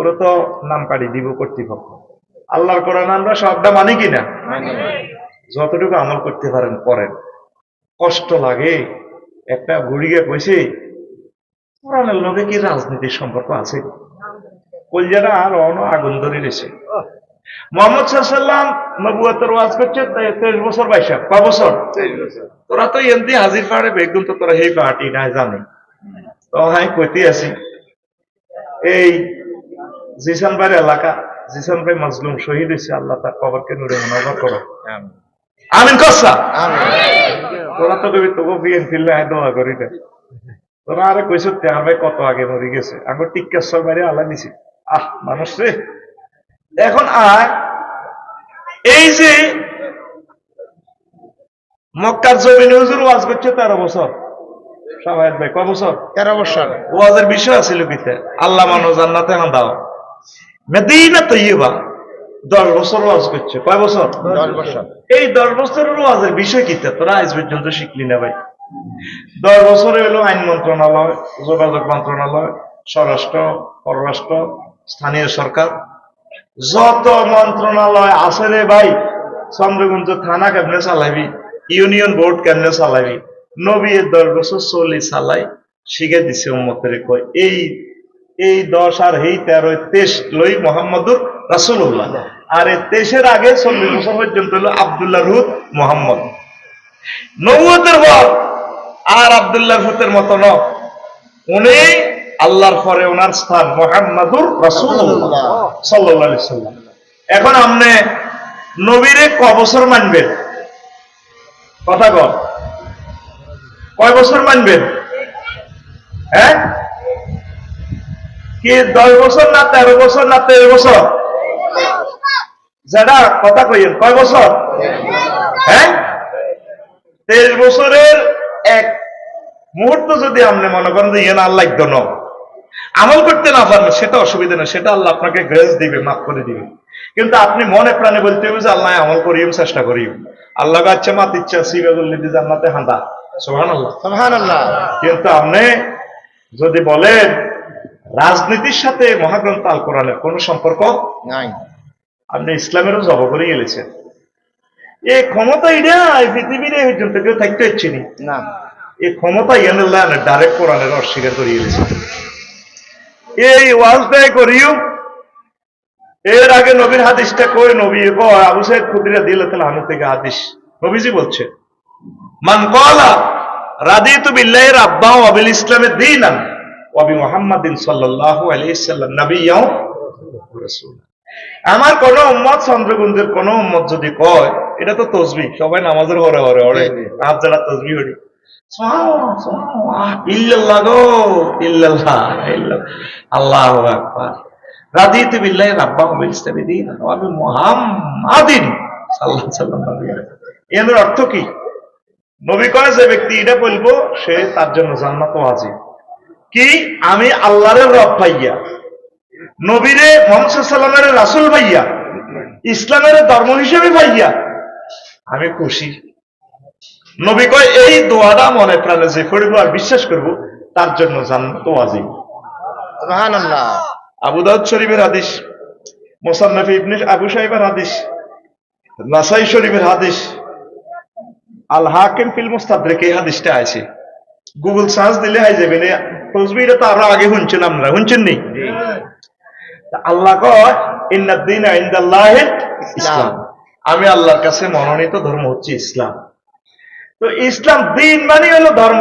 ওরা তো নাম কাড়ি দিব কর্তৃপক্ষ। আল্লাহর কোরআন আমরা সবটা মানি কিনা? যতটুকু আমল করতে পারেন করেন। কষ্ট লাগে। একটা বুড়িকে কইছে কোরআনের লোকে কি রাজনীতির সম্পর্ক আছে? কলজাটা আর অন আগুন ধরে রয়েছে। মোহাম্মদ সাল্লাম নবুয়াতের ওয়াজ করছে তেইশ বছর বাইশা ক বছর? তোরা তো এমনি হাজির পাহাড়ে বেগুন তো তোরা এই পাহাড়ি না জানে। তো হাই কইতে আছি। এই জিসান ভাইয়ের এলাকা জিসান ভাই মাজলুম শহীদ হয়েছে আল্লাহ তার কবরকে নুরে মনোবর করো আমিন কসা তোরা তো কবি তোকে বিএনপি লাই দোয়া করি না তোরা আরে কইছ তেহার ভাই কত আগে মরে গেছে। আগে টিকেশ্বর বাইরে আল্লাহ দিছি। আহ মানুষ রে এখন আর এই যে মক্কার জমিনে হুজুর ওয়াজ করছে তেরো বছর সাবায়ত ভাই কয় বছর তেরো বছর ওয়াজের বিষয় আছিল কিতে আল্লাহ মানো জান্নাতে দাও মেদিনা তৈবা দশ বছর ওয়াজ করছে। কয় বছর? দশ বছর। এই দশ বছরের ওয়াজের বিষয় কিতে তোরা আজ পর্যন্ত শিখলি না ভাই। দশ বছরে হলো আইন মন্ত্রণালয় যোগাযোগ মন্ত্রণালয় স্বরাষ্ট্র পররাষ্ট্র স্থানীয় সরকার। যত মন্ত্রণালয় আছে রে ভাই চন্দ্রগুঞ্জ থানা কেমনে চালাবি? ইউনিয়ন বোর্ড কেমনে চালাবি? নবী দশ বছর চল্লিশ চালাই শিখে দিছে উম্মতের কয়। এই এই দশ আর এই তেরো তেইশ লই মোহাম্মদুর রাসুল্লাহ আর এই তেইশের আগে চল্লিশ বছর পর্যন্ত হলো আবদুল্লাহ রুদ মোহাম্মদ। নবুয়তের পর আর আবদুল্লাহ রুতের মতো ন উনি আল্লাহর পরে ওনার স্থান মোহাম্মদুর রাসূলুল্লাহ সাল্লাল্লাহু আলাইহি সাল্লাম। এখন আপনি নবীরে ক বছর মানবেন? কথা কয় বছর মানবেন? হ্যাঁ? কি দশ বছর না তেরো বছর না তেরো বছর? যারা কথা কইেন কয় বছর? হ্যাঁ? তেইশ বছরের এক মুহূর্ত যদি আপনি মনে করেন যে ইয়ে না আল্লাহ একদম আমল করতে না পারবেন সেটা অসুবিধা না সেটা আল্লাহ আপনাকে গ্রেস দিবে মাফ করে দিবে। কিন্তু আপনি মনে প্রাণে বলতে হবে যে আল্লাহ আমল করিম চেষ্টা করিম। আল্লাহ গাচ্ছে মাত ইচ্ছা সিবাদুল্লিদি জান্নাতে হাঁদা সোহান আল্লাহ সুবহান আল্লাহ কিন্তু আপনি যদি বলেন রাজনীতির সাথে মহাগ্রন্থ আল কোরআনের কোন সম্পর্ক নাই। আপনি ইসলামেরও জব করে গেলেছেন এই ক্ষমতা এটা এই পৃথিবীর এই পর্যন্ত কেউ থাকতে হচ্ছে না। এই ক্ষমতা ইয়ানুল্লাহ ডাইরেক্ট কোরআনের অস্বীকার করে গেলেছে এই ওয়াজটাই করিও এর আগে নবীর হাদিসটা কই? নবী আবু সাইদ খুদিরা দিল তাহলে আমি থেকে হাদিস নবীজি বলছে মান কলা রাদিতু বিল্লাহি রাব্বা ওয়া বিল ইসলামি দীনান মুহাম্মাদিন আমার কোন উম্মত চন্দ্রগুঞ্জের কোন উম্মত যদি কয় এটা তো তসবি সবাই নামাজের ঘরে ঘরে ওরে হাত যারা তসবি হরি আল্লাহু আকবার। রাদিতু বিল্লাহি রাব্বা বিল ইসলামি দীনান ওয়া বি মুহাম্মাদিন সাল্লাল্লাহু আলাইহি সাল্লাম এর অর্থ কি? নবী কয় যে ব্যক্তি এটা বলব সে তার জন্য জান্নাত ওয়াজিব। কি? আমি আল্লাহর রব পাইয়া নবীরে মোহাম্মদ সাল্লামের রাসূল ভাইয়া। ইসলামের ধর্ম হিসেবে ভাইয়া। আমি খুশি। নবী কয় এই দোয়াটা মনে প্রাণে যে করব আর বিশ্বাস করব তার জন্য জান্নাত ওয়াজিব আবু দাউদ শরীফের হাদিস মোসান্নফ ইবনে আবু সাহেবের হাদিস নাসাই শরীফের হাদিস আল হাকিম ফিল মুস্তাদরিক এই হাদিসটা আছে। গুগল সার্চ দিলে হাই যাবে না তসবিটা তো আরও আগে শুনছেন আমরা। শুনছেন নি? আল্লাহ কয় ইন্নাদ্দিন ইনদাল্লাহিল ইসলাম। আমি আল্লাহর কাছে মনোনীত ধর্ম হচ্ছে ইসলাম। তো ইসলাম দিন মানে হলো ধর্ম।